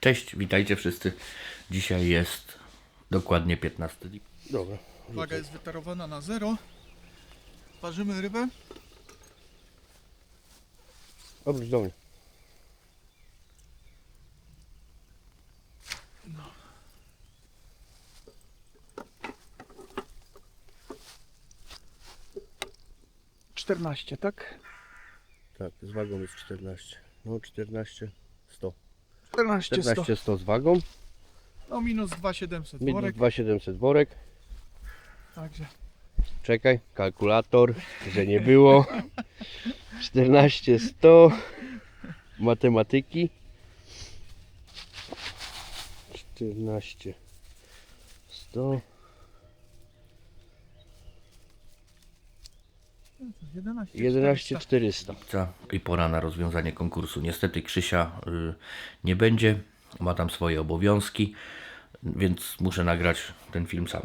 Cześć, witajcie wszyscy. Dzisiaj jest dokładnie 15 lipca. Dobra. Waga jest wytarowana na zero. Parzymy rybę. Obróć do mnie. Czternaście, tak? Tak, z wagą jest 14. No 14, 100. 14, 100. 14, 100 z wagą. No minus 2700 Minus worek. 2700 worek. Także Czekaj, kalkulator, że nie było. 14, 100. Matematyki. 14, 100. 11, 11, 400. lipca i pora na rozwiązanie konkursu. Niestety Krzysia y, nie będzie, ma tam swoje obowiązki, więc muszę nagrać ten film sam.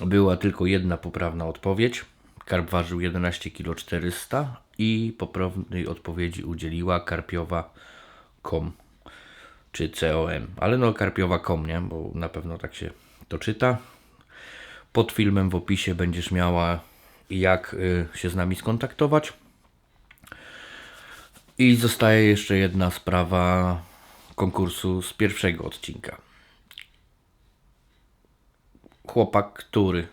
Była tylko jedna poprawna odpowiedź. Karp ważył 11 kg 400 i poprawnej odpowiedzi udzieliła karpiowa kom czy COM, ale no karpiowa kom, nie? Bo na pewno tak się to czyta. Pod filmem w opisie będziesz miała jak y, się z nami skontaktować. I zostaje jeszcze jedna sprawa konkursu z pierwszego odcinka. Chłopak, który y,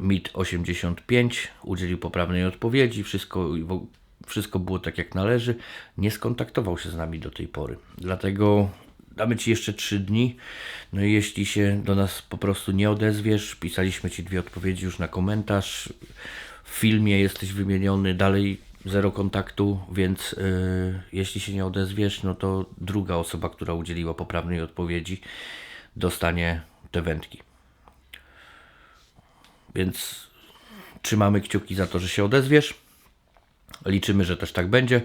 MIT 85 udzielił poprawnej odpowiedzi, wszystko, wszystko było tak jak należy, nie skontaktował się z nami do tej pory. Dlatego damy Ci jeszcze 3 dni. No i jeśli się do nas po prostu nie odezwiesz, pisaliśmy Ci dwie odpowiedzi już na komentarz. W filmie jesteś wymieniony, dalej zero kontaktu, więc y, jeśli się nie odezwiesz, no to druga osoba, która udzieliła poprawnej odpowiedzi, dostanie te wędki. Więc trzymamy kciuki za to, że się odezwiesz. Liczymy, że też tak będzie.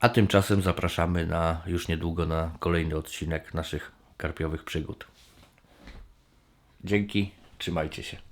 A tymczasem zapraszamy na już niedługo na kolejny odcinek naszych karpiowych przygód. Dzięki, trzymajcie się.